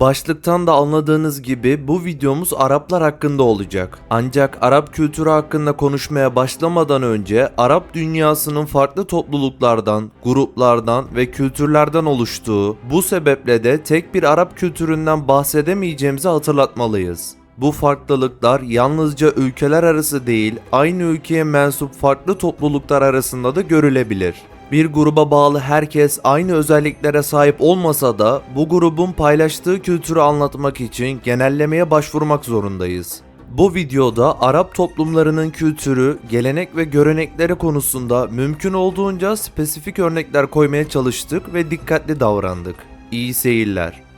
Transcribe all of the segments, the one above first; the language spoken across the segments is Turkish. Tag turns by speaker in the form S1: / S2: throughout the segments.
S1: Başlıktan da anladığınız gibi bu videomuz Araplar hakkında olacak. Ancak Arap kültürü hakkında konuşmaya başlamadan önce Arap dünyasının farklı topluluklardan, gruplardan ve kültürlerden oluştuğu, bu sebeple de tek bir Arap kültüründen bahsedemeyeceğimizi hatırlatmalıyız. Bu farklılıklar yalnızca ülkeler arası değil, aynı ülkeye mensup farklı topluluklar arasında da görülebilir. Bir gruba bağlı herkes aynı özelliklere sahip olmasa da bu grubun paylaştığı kültürü anlatmak için genellemeye başvurmak zorundayız. Bu videoda Arap toplumlarının kültürü, gelenek ve görenekleri konusunda mümkün olduğunca spesifik örnekler koymaya çalıştık ve dikkatli davrandık. İyi seyirler.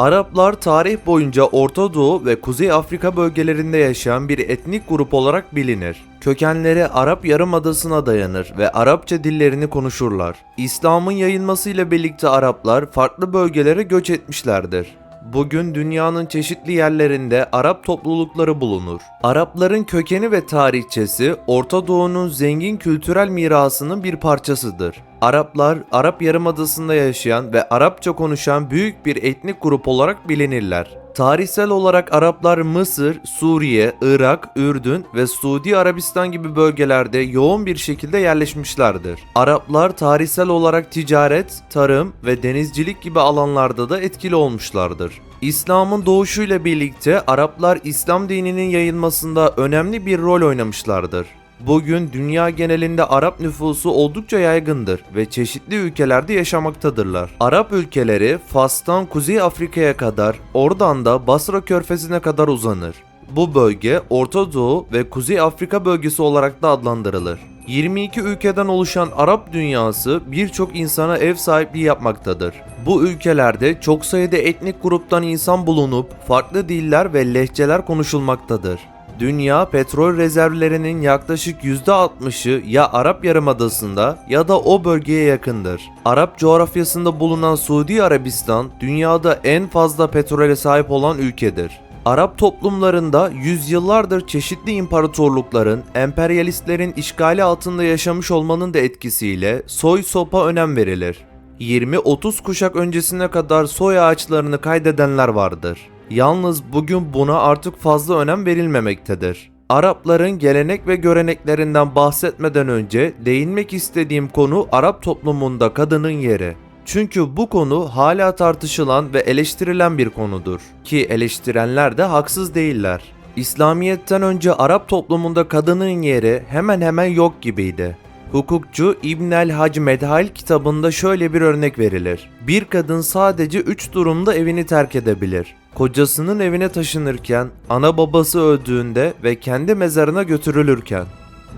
S1: Araplar tarih boyunca Orta Doğu ve Kuzey Afrika bölgelerinde yaşayan bir etnik grup olarak bilinir. Kökenleri Arap Yarımadası'na dayanır ve Arapça dillerini konuşurlar. İslam'ın yayılmasıyla birlikte Araplar farklı bölgelere göç etmişlerdir. Bugün dünyanın çeşitli yerlerinde Arap toplulukları bulunur. Arapların kökeni ve tarihçesi Orta Doğu'nun zengin kültürel mirasının bir parçasıdır. Araplar, Arap Yarımadası'nda yaşayan ve Arapça konuşan büyük bir etnik grup olarak bilinirler. Tarihsel olarak Araplar Mısır, Suriye, Irak, Ürdün ve Suudi Arabistan gibi bölgelerde yoğun bir şekilde yerleşmişlerdir. Araplar tarihsel olarak ticaret, tarım ve denizcilik gibi alanlarda da etkili olmuşlardır. İslam'ın doğuşuyla birlikte Araplar İslam dininin yayılmasında önemli bir rol oynamışlardır. Bugün dünya genelinde Arap nüfusu oldukça yaygındır ve çeşitli ülkelerde yaşamaktadırlar. Arap ülkeleri Fas'tan Kuzey Afrika'ya kadar, oradan da Basra Körfezi'ne kadar uzanır. Bu bölge Orta Doğu ve Kuzey Afrika bölgesi olarak da adlandırılır. 22 ülkeden oluşan Arap dünyası birçok insana ev sahipliği yapmaktadır. Bu ülkelerde çok sayıda etnik gruptan insan bulunup farklı diller ve lehçeler konuşulmaktadır. Dünya petrol rezervlerinin yaklaşık %60'ı ya Arap Yarımadası'nda ya da o bölgeye yakındır. Arap coğrafyasında bulunan Suudi Arabistan dünyada en fazla petrole sahip olan ülkedir. Arap toplumlarında yüzyıllardır çeşitli imparatorlukların, emperyalistlerin işgali altında yaşamış olmanın da etkisiyle soy sopa önem verilir. 20-30 kuşak öncesine kadar soy ağaçlarını kaydedenler vardır. Yalnız bugün buna artık fazla önem verilmemektedir. Arapların gelenek ve göreneklerinden bahsetmeden önce değinmek istediğim konu Arap toplumunda kadının yeri. Çünkü bu konu hala tartışılan ve eleştirilen bir konudur. Ki eleştirenler de haksız değiller. İslamiyet'ten önce Arap toplumunda kadının yeri hemen hemen yok gibiydi. Hukukçu İbn el Hac Medhal kitabında şöyle bir örnek verilir. Bir kadın sadece 3 durumda evini terk edebilir. Kocasının evine taşınırken, ana babası öldüğünde ve kendi mezarına götürülürken.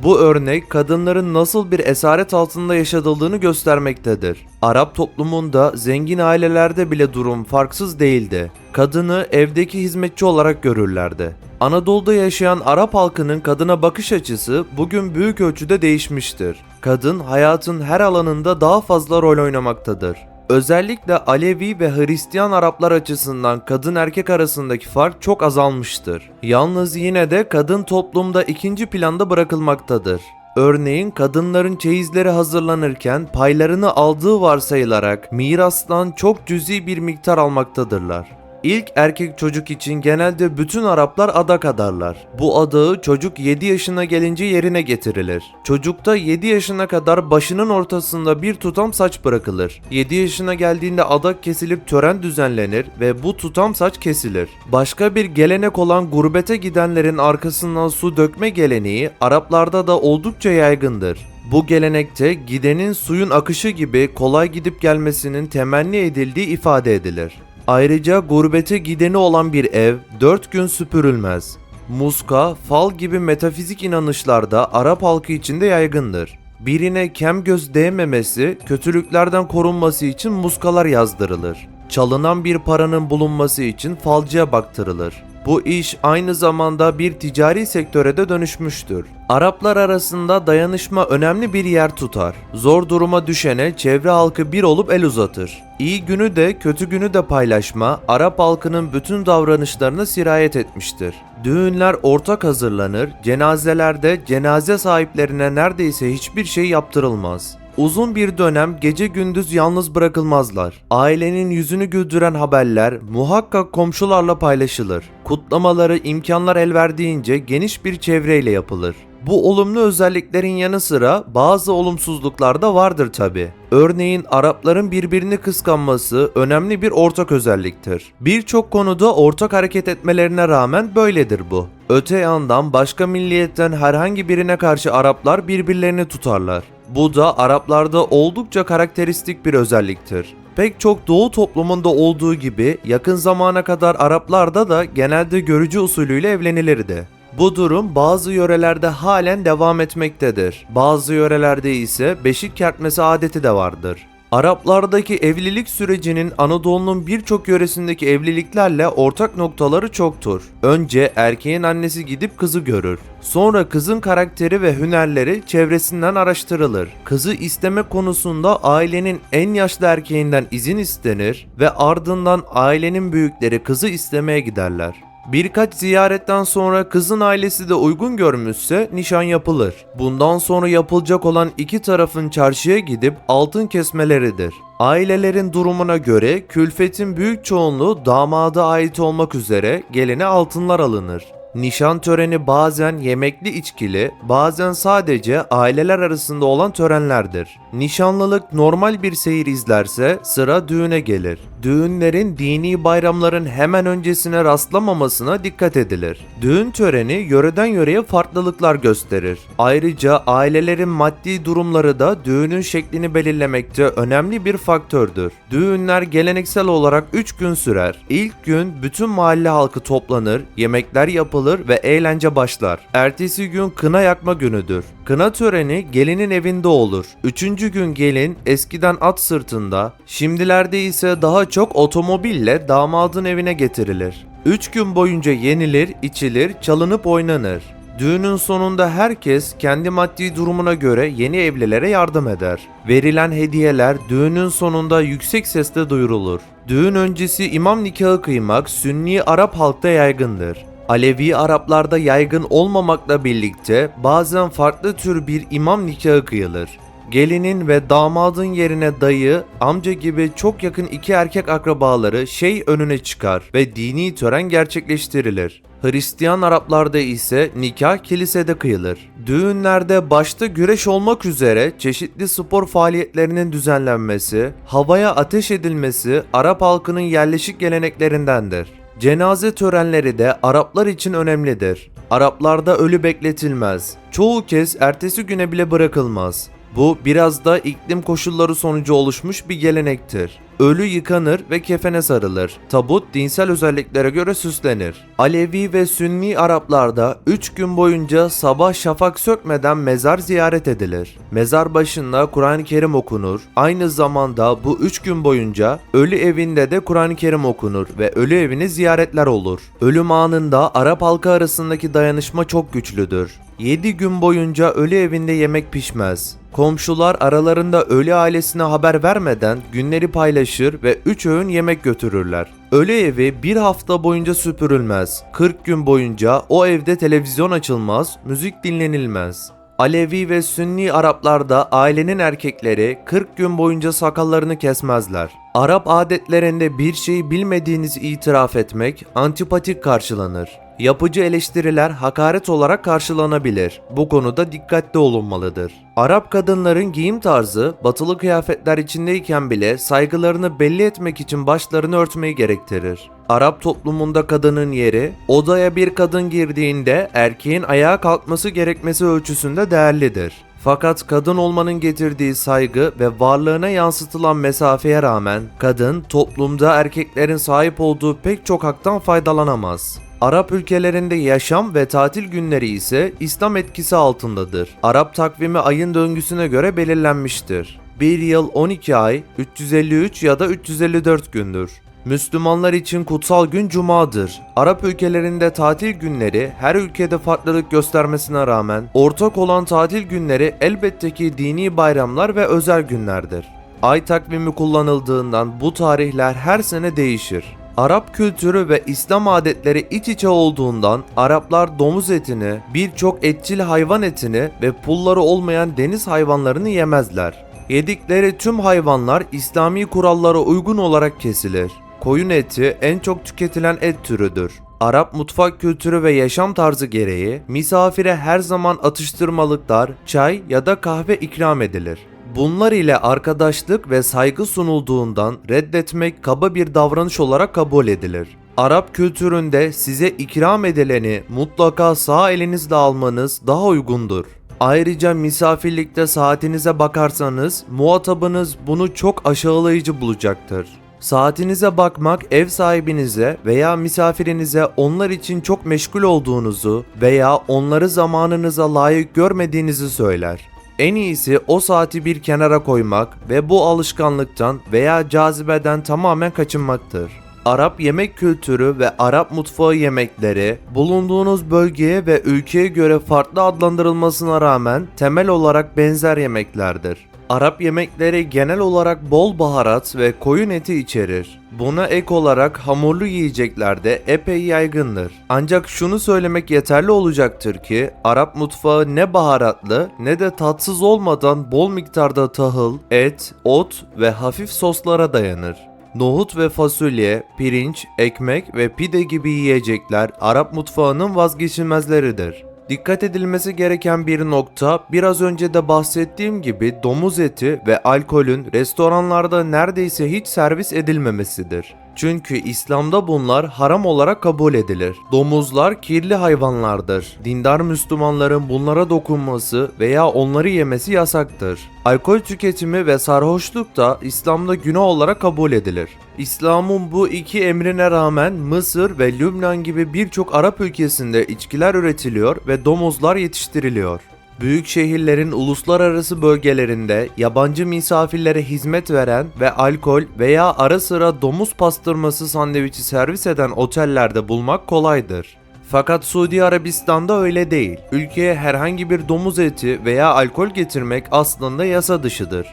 S1: Bu örnek kadınların nasıl bir esaret altında yaşatıldığını göstermektedir. Arap toplumunda zengin ailelerde bile durum farksız değildi. Kadını evdeki hizmetçi olarak görürlerdi. Anadolu'da yaşayan Arap halkının kadına bakış açısı bugün büyük ölçüde değişmiştir. Kadın hayatın her alanında daha fazla rol oynamaktadır. Özellikle Alevi ve Hristiyan Araplar açısından kadın erkek arasındaki fark çok azalmıştır. Yalnız yine de kadın toplumda ikinci planda bırakılmaktadır. Örneğin kadınların çeyizleri hazırlanırken paylarını aldığı varsayılarak mirastan çok cüzi bir miktar almaktadırlar. İlk erkek çocuk için genelde bütün Araplar adak adarlar. Bu adağı çocuk 7 yaşına gelince yerine getirilir. Çocukta 7 yaşına kadar başının ortasında bir tutam saç bırakılır. 7 yaşına geldiğinde adak kesilip tören düzenlenir ve bu tutam saç kesilir. Başka bir gelenek olan gurbete gidenlerin arkasından su dökme geleneği Araplarda da oldukça yaygındır. Bu gelenekte gidenin suyun akışı gibi kolay gidip gelmesinin temenni edildiği ifade edilir. Ayrıca gurbete gideni olan bir ev 4 gün süpürülmez. Muska, fal gibi metafizik inanışlarda Arap halkı içinde yaygındır. Birine kem göz değmemesi, kötülüklerden korunması için muskalar yazdırılır. Çalınan bir paranın bulunması için falcıya baktırılır. Bu iş aynı zamanda bir ticari sektöre de dönüşmüştür. Araplar arasında dayanışma önemli bir yer tutar. Zor duruma düşene çevre halkı bir olup el uzatır. İyi günü de kötü günü de paylaşma Arap halkının bütün davranışlarına sirayet etmiştir. Düğünler ortak hazırlanır, cenazelerde cenaze sahiplerine neredeyse hiçbir şey yaptırılmaz. Uzun bir dönem gece gündüz yalnız bırakılmazlar. Ailenin yüzünü güldüren haberler muhakkak komşularla paylaşılır. Kutlamaları imkanlar el verdiğince geniş bir çevreyle yapılır. Bu olumlu özelliklerin yanı sıra bazı olumsuzluklar da vardır tabi. Örneğin Arapların birbirini kıskanması önemli bir ortak özelliktir. Birçok konuda ortak hareket etmelerine rağmen böyledir bu. Öte yandan başka milliyetten herhangi birine karşı Araplar birbirlerini tutarlar. Bu da Araplarda oldukça karakteristik bir özelliktir. Pek çok doğu toplumunda olduğu gibi yakın zamana kadar Araplarda da genelde görücü usulüyle evlenilirdi. Bu durum bazı yörelerde halen devam etmektedir. Bazı yörelerde ise beşik kertmesi adeti de vardır. Araplardaki evlilik sürecinin Anadolu'nun birçok yöresindeki evliliklerle ortak noktaları çoktur. Önce erkeğin annesi gidip kızı görür. Sonra kızın karakteri ve hünerleri çevresinden araştırılır. Kızı isteme konusunda ailenin en yaşlı erkeğinden izin istenir ve ardından ailenin büyükleri kızı istemeye giderler. Birkaç ziyaretten sonra kızın ailesi de uygun görmüşse nişan yapılır. Bundan sonra yapılacak olan iki tarafın çarşıya gidip altın kesmeleridir. Ailelerin durumuna göre külfetin büyük çoğunluğu damada ait olmak üzere geline altınlar alınır. Nişan töreni bazen yemekli içkili, bazen sadece aileler arasında olan törenlerdir. Nişanlılık normal bir seyir izlerse sıra düğüne gelir. Düğünlerin dini bayramların hemen öncesine rastlamamasına dikkat edilir. Düğün töreni yöreden yöreye farklılıklar gösterir. Ayrıca ailelerin maddi durumları da düğünün şeklini belirlemekte önemli bir faktördür. Düğünler geleneksel olarak 3 gün sürer. İlk gün bütün mahalle halkı toplanır, yemekler yapılır ve eğlence başlar. Ertesi gün kına yakma günüdür. Kına töreni gelinin evinde olur. Üçüncü gün gelin eskiden at sırtında, şimdilerde ise daha çok otomobille damadın evine getirilir. Üç gün boyunca yenilir, içilir, çalınıp oynanır. Düğünün sonunda herkes kendi maddi durumuna göre yeni evlilere yardım eder. Verilen hediyeler düğünün sonunda yüksek sesle duyurulur. Düğün öncesi imam nikahı kıymak Sünni Arap halkta yaygındır. Alevi Araplarda yaygın olmamakla birlikte bazen farklı tür bir imam nikahı kıyılır. Gelinin ve damadın yerine dayı, amca gibi çok yakın iki erkek akrabaları şey önüne çıkar ve dini tören gerçekleştirilir. Hristiyan Araplarda ise nikah kilisede kıyılır. Düğünlerde başta güreş olmak üzere çeşitli spor faaliyetlerinin düzenlenmesi, havaya ateş edilmesi Arap halkının yerleşik geleneklerindendir. Cenaze törenleri de Araplar için önemlidir. Araplarda ölü bekletilmez. Çoğu kez ertesi güne bile bırakılmaz. Bu biraz da iklim koşulları sonucu oluşmuş bir gelenektir. Ölü yıkanır ve kefene sarılır. Tabut dinsel özelliklere göre süslenir. Alevi ve Sünni Araplarda 3 gün boyunca sabah şafak sökmeden mezar ziyaret edilir. Mezar başında Kur'an-ı Kerim okunur. Aynı zamanda bu 3 gün boyunca ölü evinde de Kur'an-ı Kerim okunur ve ölü evine ziyaretler olur. Ölüm anında Arap halkı arasındaki dayanışma çok güçlüdür. 7 gün boyunca ölü evinde yemek pişmez. Komşular aralarında ölü ailesine haber vermeden günleri paylaşır ve 3 öğün yemek götürürler. Ölü evi bir hafta boyunca süpürülmez. 40 gün boyunca o evde televizyon açılmaz, müzik dinlenilmez. Alevi ve Sünni Araplarda ailenin erkekleri 40 gün boyunca sakallarını kesmezler. Arap adetlerinde bir şeyi bilmediğinizi itiraf etmek antipatik karşılanır. Yapıcı eleştiriler hakaret olarak karşılanabilir. Bu konuda dikkatli olunmalıdır. Arap kadınların giyim tarzı batılı kıyafetler içindeyken bile saygılarını belli etmek için başlarını örtmeyi gerektirir. Arap toplumunda kadının yeri, odaya bir kadın girdiğinde erkeğin ayağa kalkması gerekmesi ölçüsünde değerlidir. Fakat kadın olmanın getirdiği saygı ve varlığına yansıtılan mesafeye rağmen kadın toplumda erkeklerin sahip olduğu pek çok haktan faydalanamaz. Arap ülkelerinde yaşam ve tatil günleri ise İslam etkisi altındadır. Arap takvimi ayın döngüsüne göre belirlenmiştir. Bir yıl 12 ay, 353 ya da 354 gündür. Müslümanlar için kutsal gün Cuma'dır. Arap ülkelerinde tatil günleri her ülkede farklılık göstermesine rağmen ortak olan tatil günleri elbette ki dini bayramlar ve özel günlerdir. Ay takvimi kullanıldığından bu tarihler her sene değişir. Arap kültürü ve İslam adetleri iç içe olduğundan Araplar domuz etini, birçok etçil hayvan etini ve pulları olmayan deniz hayvanlarını yemezler. Yedikleri tüm hayvanlar İslami kurallara uygun olarak kesilir. Koyun eti en çok tüketilen et türüdür. Arap mutfak kültürü ve yaşam tarzı gereği misafire her zaman atıştırmalıklar, çay ya da kahve ikram edilir. Bunlar ile arkadaşlık ve saygı sunulduğundan reddetmek kaba bir davranış olarak kabul edilir. Arap kültüründe size ikram edileni mutlaka sağ elinizle almanız daha uygundur. Ayrıca misafirlikte saatinize bakarsanız muhatabınız bunu çok aşağılayıcı bulacaktır. Saatinize bakmak ev sahibinize veya misafirinize onlar için çok meşgul olduğunuzu veya onları zamanınıza layık görmediğinizi söyler. En iyisi o saati bir kenara koymak ve bu alışkanlıktan veya cazibeden tamamen kaçınmaktır. Arap yemek kültürü ve Arap mutfağı yemekleri bulunduğunuz bölgeye ve ülkeye göre farklı adlandırılmasına rağmen temel olarak benzer yemeklerdir. Arap yemekleri genel olarak bol baharat ve koyun eti içerir. Buna ek olarak hamurlu yiyecekler de epey yaygındır. Ancak şunu söylemek yeterli olacaktır ki Arap mutfağı ne baharatlı ne de tatsız olmadan bol miktarda tahıl, et, ot ve hafif soslara dayanır. Nohut ve fasulye, pirinç, ekmek ve pide gibi yiyecekler Arap mutfağının vazgeçilmezleridir. Dikkat edilmesi gereken bir nokta biraz önce de bahsettiğim gibi domuz eti ve alkolün restoranlarda neredeyse hiç servis edilmemesidir. Çünkü İslam'da bunlar haram olarak kabul edilir. Domuzlar kirli hayvanlardır. Dindar Müslümanların bunlara dokunması veya onları yemesi yasaktır. Alkol tüketimi ve sarhoşluk da İslam'da günah olarak kabul edilir. İslam'ın bu iki emrine rağmen Mısır ve Lübnan gibi birçok Arap ülkesinde içkiler üretiliyor ve domuzlar yetiştiriliyor. Büyük şehirlerin uluslararası bölgelerinde yabancı misafirlere hizmet veren ve alkol veya ara sıra domuz pastırması sandviçi servis eden otellerde bulmak kolaydır. Fakat Suudi Arabistan'da öyle değil. Ülkeye herhangi bir domuz eti veya alkol getirmek aslında yasa dışıdır.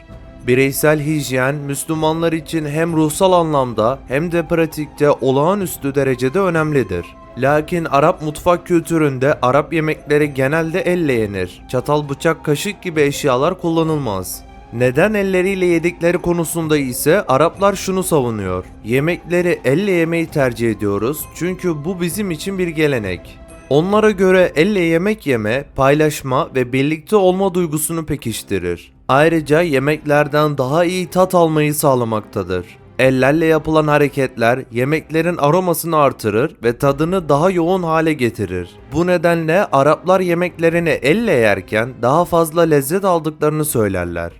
S1: Bireysel hijyen Müslümanlar için hem ruhsal anlamda hem de pratikte olağanüstü derecede önemlidir. Lakin Arap mutfak kültüründe Arap yemekleri genelde elle yenir. Çatal, bıçak, kaşık gibi eşyalar kullanılmaz. Neden elleriyle yedikleri konusunda ise Araplar şunu savunuyor. Yemekleri elle yemeyi tercih ediyoruz çünkü bu bizim için bir gelenek. Onlara göre elle yemek yeme, paylaşma ve birlikte olma duygusunu pekiştirir. Ayrıca yemeklerden daha iyi tat almayı sağlamaktadır. Ellerle yapılan hareketler yemeklerin aromasını artırır ve tadını daha yoğun hale getirir. Bu nedenle Araplar yemeklerini elle yerken daha fazla lezzet aldıklarını söylerler.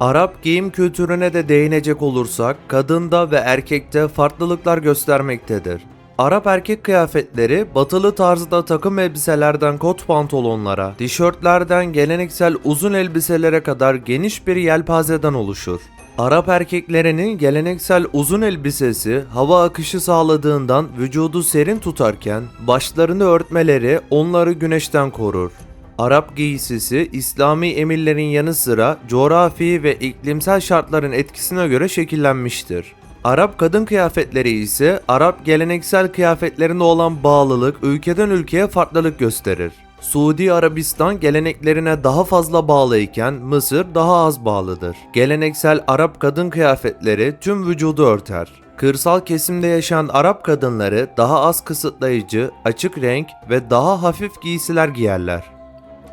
S1: Arap giyim kültürüne de değinecek olursak kadında ve erkekte farklılıklar göstermektedir. Arap erkek kıyafetleri batılı tarzda takım elbiselerden kot pantolonlara, tişörtlerden geleneksel uzun elbiselere kadar geniş bir yelpazeden oluşur. Arap erkeklerinin geleneksel uzun elbisesi hava akışı sağladığından vücudu serin tutarken başlarını örtmeleri onları güneşten korur. Arap giysisi İslami emirlerin yanı sıra coğrafi ve iklimsel şartların etkisine göre şekillenmiştir. Arap kadın kıyafetleri ise Arap geleneksel kıyafetlerine olan bağlılık ülkeden ülkeye farklılık gösterir. Suudi Arabistan geleneklerine daha fazla bağlı iken Mısır daha az bağlıdır. Geleneksel Arap kadın kıyafetleri tüm vücudu örter. Kırsal kesimde yaşayan Arap kadınları daha az kısıtlayıcı, açık renk ve daha hafif giysiler giyerler.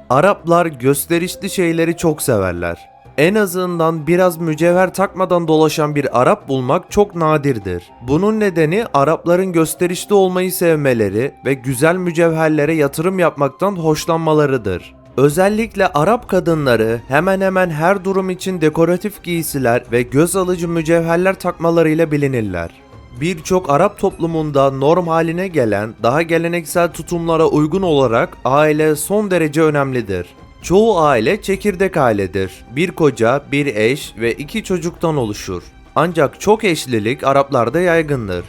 S1: Araplar gösterişli şeyleri çok severler. En azından biraz mücevher takmadan dolaşan bir Arap bulmak çok nadirdir. Bunun nedeni Arapların gösterişli olmayı sevmeleri ve güzel mücevherlere yatırım yapmaktan hoşlanmalarıdır. Özellikle Arap kadınları hemen hemen her durum için dekoratif giysiler ve göz alıcı mücevherler takmalarıyla bilinirler. Birçok Arap toplumunda norm haline gelen daha geleneksel tutumlara uygun olarak aile son derece önemlidir. Çoğu aile çekirdek ailedir. Bir koca, bir eş ve iki çocuktan oluşur. Ancak çok eşlilik Araplarda yaygındır.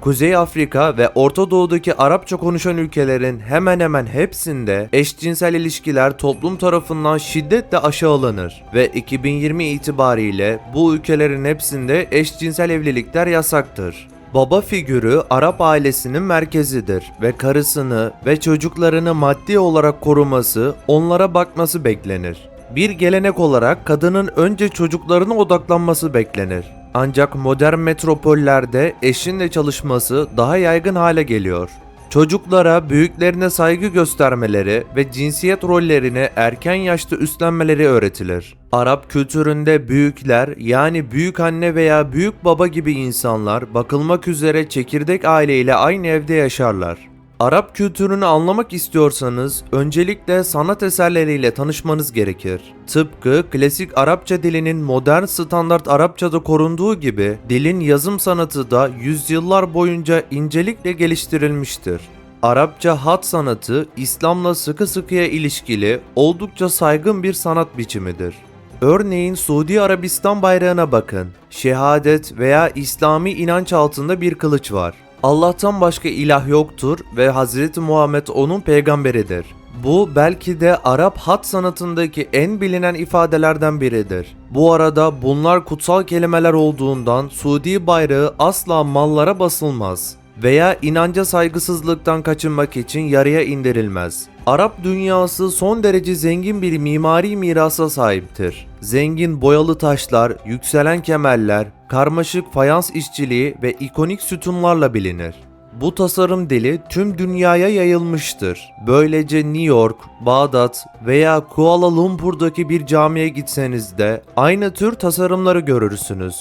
S1: Kuzey Afrika ve Orta Doğu'daki Arapça konuşan ülkelerin hemen hemen hepsinde eşcinsel ilişkiler toplum tarafından şiddetle aşağılanır ve 2020 itibariyle bu ülkelerin hepsinde eşcinsel evlilikler yasaktır. Baba figürü Arap ailesinin merkezidir ve karısını ve çocuklarını maddi olarak koruması, onlara bakması beklenir. Bir gelenek olarak kadının önce çocuklarına odaklanması beklenir. Ancak modern metropollerde eşinle çalışması daha yaygın hale geliyor. Çocuklara büyüklerine saygı göstermeleri ve cinsiyet rollerini erken yaşta üstlenmeleri öğretilir. Arap kültüründe büyükler yani büyük anne veya büyük baba gibi insanlar bakılmak üzere çekirdek aileyle aynı evde yaşarlar. Arap kültürünü anlamak istiyorsanız öncelikle sanat eserleriyle tanışmanız gerekir. Tıpkı klasik Arapça dilinin modern standart Arapçada korunduğu gibi dilin yazım sanatı da yüzyıllar boyunca incelikle geliştirilmiştir. Arapça hat sanatı İslam'la sıkı sıkıya ilişkili oldukça saygın bir sanat biçimidir. Örneğin Suudi Arabistan bayrağına bakın. Şehadet veya İslami inanç altında bir kılıç var. Allah'tan başka ilah yoktur ve Hazreti Muhammed onun peygamberidir. Bu belki de Arap hat sanatındaki en bilinen ifadelerden biridir. Bu arada bunlar kutsal kelimeler olduğundan Suudi bayrağı asla mallara basılmaz veya inanca saygısızlıktan kaçınmak için yarıya indirilmez. Arap dünyası son derece zengin bir mimari mirasa sahiptir. Zengin boyalı taşlar, yükselen kemerler, karmaşık fayans işçiliği ve ikonik sütunlarla bilinir. Bu tasarım dili tüm dünyaya yayılmıştır. Böylece New York, Bağdat veya Kuala Lumpur'daki bir camiye gitseniz de aynı tür tasarımları görürsünüz.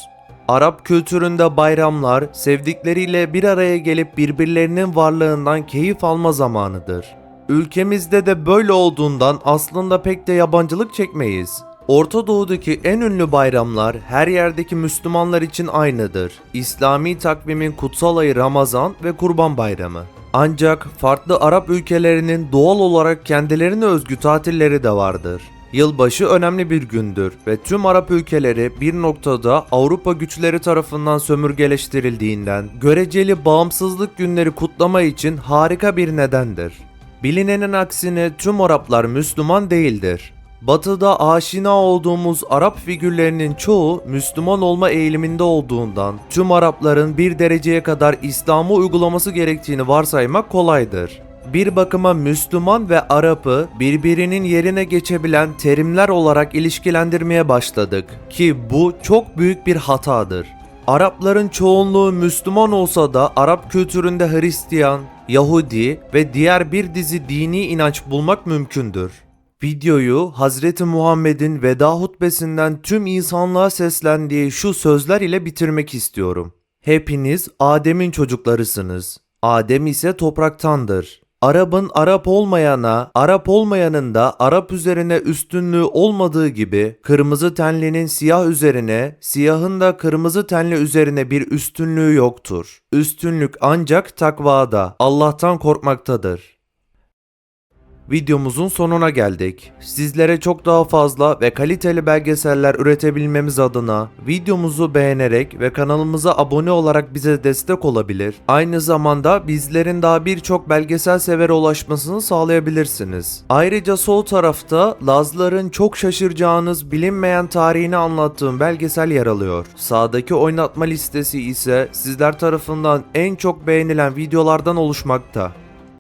S1: Arap kültüründe bayramlar sevdikleriyle bir araya gelip birbirlerinin varlığından keyif alma zamanıdır. Ülkemizde de böyle olduğundan aslında pek de yabancılık çekmeyiz. Orta Doğu'daki en ünlü bayramlar her yerdeki Müslümanlar için aynıdır. İslami takvimin kutsal ayı Ramazan ve Kurban Bayramı. Ancak farklı Arap ülkelerinin doğal olarak kendilerine özgü tatilleri de vardır. Yılbaşı önemli bir gündür ve tüm Arap ülkeleri bir noktada Avrupa güçleri tarafından sömürgeleştirildiğinden göreceli bağımsızlık günleri kutlama için harika bir nedendir. Bilinenin aksine tüm Araplar Müslüman değildir. Batı'da aşina olduğumuz Arap figürlerinin çoğu Müslüman olma eğiliminde olduğundan tüm Arapların bir dereceye kadar İslam'ı uygulaması gerektiğini varsaymak kolaydır. Bir bakıma Müslüman ve Arap'ı birbirinin yerine geçebilen terimler olarak ilişkilendirmeye başladık ki bu çok büyük bir hatadır. Arapların çoğunluğu Müslüman olsa da Arap kültüründe Hristiyan, Yahudi ve diğer bir dizi dini inanç bulmak mümkündür. Videoyu Hazreti Muhammed'in veda hutbesinden tüm insanlığa seslendiği şu sözler ile bitirmek istiyorum. Hepiniz Adem'in çocuklarısınız. Adem ise topraktandır. Arap'ın Arap olmayana, Arap olmayanın da Arap üzerine üstünlüğü olmadığı gibi kırmızı tenlinin siyah üzerine, siyahın da kırmızı tenli üzerine bir üstünlüğü yoktur. Üstünlük ancak takvada, Allah'tan korkmaktadır. Videomuzun sonuna geldik. Sizlere çok daha fazla ve kaliteli belgeseller üretebilmemiz adına videomuzu beğenerek ve kanalımıza abone olarak bize destek olabilir. Aynı zamanda bizlerin daha birçok belgesel severe ulaşmasını sağlayabilirsiniz. Ayrıca sol tarafta Lazların çok şaşıracağınız bilinmeyen tarihini anlattığım belgesel yer alıyor. Sağdaki oynatma listesi ise sizler tarafından en çok beğenilen videolardan oluşmakta.